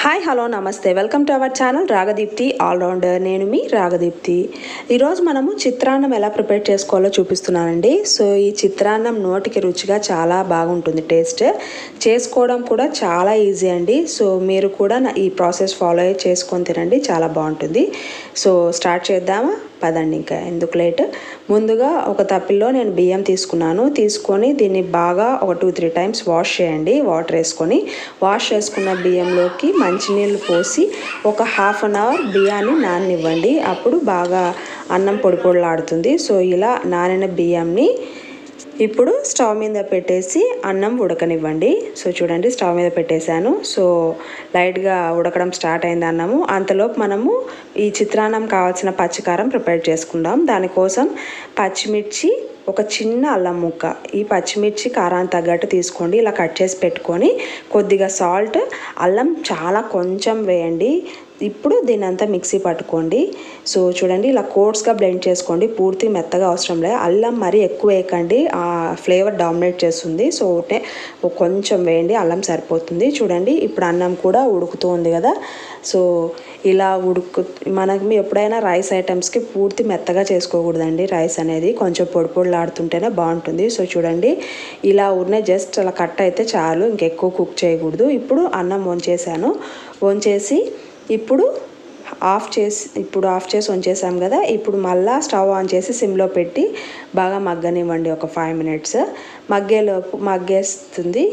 Hi hello నమస్తే. Welcome to our channel Ragadeepthi allrounder. నేను మీ రాగదీప్తి. ఈరోజు మనము చిత్రాన్నం ఎలా ప్రిపేర్ చేసుకోవాలో చూపిస్తున్నానండి. సో ఈ చిత్రాన్నం నోటికి రుచిగా చాలా బాగుంటుంది. టేస్ట్ చేసుకోవడం కూడా చాలా ఈజీ అండి. సో మీరు కూడా నా- ఈ ప్రాసెస్ ఫాలో అయ్యి చేసుకొని తినండి. చాలా బాగుంటుంది. సో స్టార్ట్ చేద్దామా? పదండి ఇంకా ఎందుకు లేట్? ముందుగా ఒక తప్పిలో నేను బియ్యం తీసుకున్నాను. తీసుకొని దీన్ని బాగా ఒక టూ త్రీ టైమ్స్ వాష్ చేయండి. వాటర్ వేసుకొని వాష్ చేసుకున్న బియ్యంలోకి మంచినీళ్ళు పోసి ఒక హాఫ్ అన్ అవర్ బియ్యాన్ని నాననివ్వండి. అప్పుడు బాగా అన్నం పొడి పొడిలాడుతుంది. సో ఇలా నానిన బియ్యంని ఇప్పుడు స్టవ్ మీద పెట్టేసి అన్నం ఉడకనివ్వండి. సో చూడండి స్టవ్ మీద పెట్టేశాను. సో లైట్గా ఉడకడం స్టార్ట్ అయింది అన్నము. అంతలోపు మనము ఈ చిత్రాన్నం కావాల్సిన పచ్చికారం ప్రిపేర్ చేసుకుందాం. దానికోసం పచ్చిమిర్చి ఒక చిన్న అల్లం ముక్క. ఈ పచ్చిమిర్చి కారానికి తగ్గట్టు తీసుకోండి. ఇలా కట్ చేసి పెట్టుకొని కొద్దిగా సాల్ట్ అల్లం చాలా కొంచెం వేయండి. ఇప్పుడు దీని అంతా మిక్సీ పట్టుకోండి. సో చూడండి ఇలా కోట్స్గా బ్లెండ్ చేసుకోండి. పూర్తి మెత్తగా అవసరం లేదు. అల్లం మరీ ఎక్కువ వేయకండి. ఆ ఫ్లేవర్ డామినేట్ చేస్తుంది. సో ఒకటే కొంచెం వేయండి అల్లం సరిపోతుంది. చూడండి ఇప్పుడు అన్నం కూడా ఉడుకుతూ ఉంది కదా. సో ఇలా ఉడుకు మనకి ఎప్పుడైనా రైస్ ఐటమ్స్కి పూర్తి మెత్తగా చేసుకోకూడదండి. రైస్ అనేది కొంచెం పొడి పొడిలాడుతుంటేనే బాగుంటుంది. సో చూడండి ఇలా ఉన్నాయి జస్ట్ అలా కట్ అయితే చాలు. ఇంకెక్కువ కుక్ చేయకూడదు. ఇప్పుడు అన్నం వంచేసాను. వంచేసి ఇప్పుడు ఆఫ్ చేసి ఇప్పుడు ఆఫ్ చేసి ఉంచేసాం కదా ఇప్పుడు మళ్ళా స్టవ్ ఆన్ చేసి సిమ్లో పెట్టి బాగా మగ్గనివ్వండి ఒక ఫైవ్ మినిట్స్ మగ్గేలోపు మగ్గేస్తుంది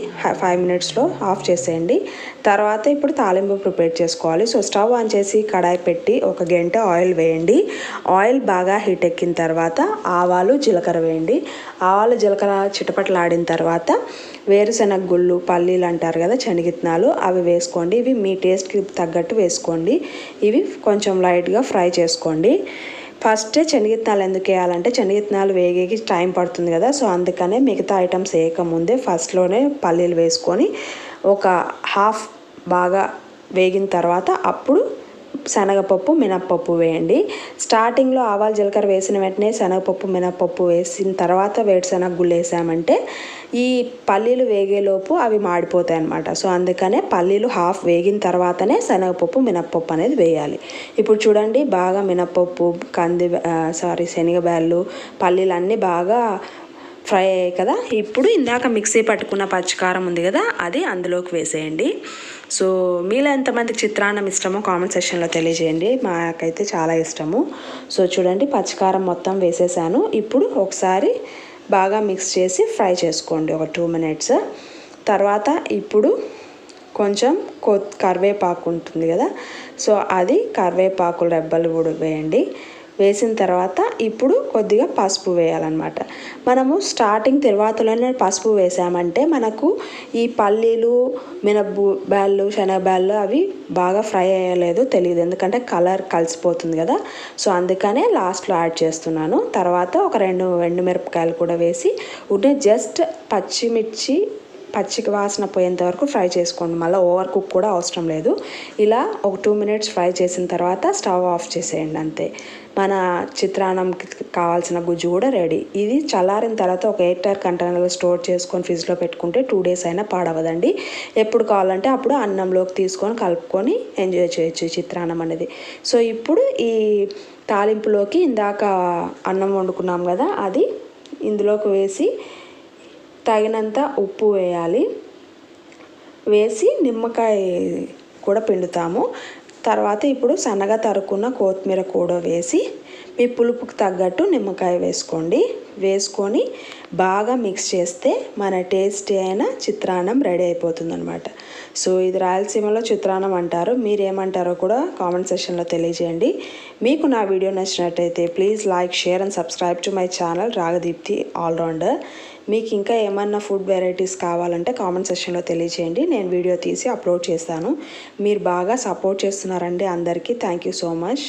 ఫైవ్ మినిట్స్లో ఆఫ్ చేసేయండి. తర్వాత ఇప్పుడు తాలింపు ప్రిపేర్ చేసుకోవాలి. సో స్టవ్ ఆన్ చేసి కడాయి పెట్టి ఒక గంట ఆయిల్ వేయండి. ఆయిల్ బాగా హీట్ ఎక్కిన తర్వాత ఆవాలు జీలకర్ర వేయండి. ఆవాలు జీలకర్ర చిటపటలాడిన తర్వాత వేరుశనగ గుళ్ళు పల్లీలు అంటారు కదా శనగిత్తనాలు అవి వేసుకోండి. ఇవి మీ టేస్ట్కి తగ్గట్టు వేసుకోండి. ఇవి కొంచెం లైట్గా ఫ్రై చేసుకోండి. ఫస్ట్ శనగిత్నాలు ఎందుకు వేయాలంటే శనగిత్తనాలు వేగేకి టైం పడుతుంది కదా సో అందుకనే మిగతా ఐటమ్స్ వేయకముందే ఫస్ట్లోనే పల్లీలు వేసుకొని ఒక హాఫ్ బాగా వేగిన తర్వాత అప్పుడు శనగపప్పు మినప్పప్పు వేయండి. స్టార్టింగ్లో ఆవాలు జీలకర్ర వేసిన వెంటనే శనగపప్పు మినప్పప్పు వేసిన తర్వాత వేరుశనగ గుళ్ళు వేసామంటే ఈ పల్లీలు వేగేలోపు అవి మాడిపోతాయి అన్నమాట. సో అందుకనే పల్లీలు హాఫ్ వేగిన తర్వాతనే శనగపప్పు మినప్పప్పు అనేది వేయాలి. ఇప్పుడు చూడండి బాగా మినప్పప్పు కంది సారీ శనగబ్యాళ్ళు పల్లీలు అన్నీ బాగా ఫ్రై అయ్యాయి కదా. ఇప్పుడు ఇందాక మిక్సీ పట్టుకున్న పచ్చికారం ఉంది కదా అది అందులోకి వేసేయండి. సో మీలో ఎంతమందికి చిత్రాన్నం ఇష్టమో కామెంట్ సెక్షన్లో తెలియజేయండి. మాకైతే చాలా ఇష్టము. సో చూడండి పచ్చికారం మొత్తం వేసేసాను. ఇప్పుడు ఒకసారి బాగా మిక్స్ చేసి ఫ్రై చేసుకోండి ఒక టూ మినిట్స్. తర్వాత ఇప్పుడు కొంచెం కొ కరివేపాకు ఉంటుంది కదా. సో అది కరివేపాకు రెబ్బలు కూడా వేయండి. వేసిన తర్వాత ఇప్పుడు కొద్దిగా పసుపు వేయాలన్నమాట. మనము స్టార్టింగ్ తర్వాతలోనే పసుపు వేసామంటే మనకు ఈ పల్లీలు మినబ్బు బ్యాళ్ళు శనగబ్యాళ్ళు అవి బాగా ఫ్రై అయ్యలేదు తెలియదు. ఎందుకంటే కలర్ కలిసిపోతుంది కదా. సో అందుకనే లాస్ట్లో యాడ్ చేస్తున్నాను. తర్వాత ఒక రెండు ఎండుమిరపకాయలు కూడా వేసి ఉంటే జస్ట్ పచ్చిమిర్చి పచ్చికి వాసన పోయేంత వరకు ఫ్రై చేసుకోండి. మళ్ళీ ఓవర్ కుక్ కూడా అవసరం లేదు. ఇలా ఒక టూ మినిట్స్ ఫ్రై చేసిన తర్వాత స్టవ్ ఆఫ్ చేసేయండి అంతే. మన చిత్రాన్నంకి కావాల్సిన గుజ్జు కూడా రెడీ. ఇది చల్లారిన తర్వాత ఒక ఎయిటర్ టైర్ కంటైనర్లో స్టోర్ చేసుకొని ఫ్రిడ్జ్లో పెట్టుకుంటే టూ డేస్ అయినా పాడవదండి. ఎప్పుడు కావాలంటే అప్పుడు అన్నంలోకి తీసుకొని కలుపుకొని ఎంజాయ్ చేయొచ్చు ఈ చిత్రాన్నం అనేది. సో ఇప్పుడు ఈ తాలింపులోకి ఇందాక అన్నం వండుకున్నాం కదా అది ఇందులోకి వేసి తగినంత ఉప్పు వేయాలి. వేసి నిమ్మకాయ కూడా పిండుతాము. తర్వాత ఇప్పుడు సన్నగా తరుక్కున్న కొత్తిమీర కూడా వేసి మీ పులుపుకు తగ్గట్టు నిమ్మకాయ వేసుకోండి. వేసుకొని బాగా మిక్స్ చేస్తే మన టేస్టీ అయిన చిత్రాన్నం రెడీ అయిపోతుంది అనమాట సో ఇది రాయలసీమలో చిత్రాన్నం అంటారు. మీరేమంటారో కూడా కామెంట్ సెషన్లో తెలియజేయండి. మీకు నా వీడియో నచ్చినట్టయితే please like share and subscribe to my channel Ragadeepthi allrounder. మీకు ఇంకా ఏమన్నా ఫుడ్ వెరైటీస్ కావాలంటే కామెంట్ సెషన్లో తెలియజేయండి. నేను వీడియో తీసి అప్లోడ్ చేస్తాను. మీరు బాగా సపోర్ట్ చేస్తున్నారండి అందరికీ. Thank you so much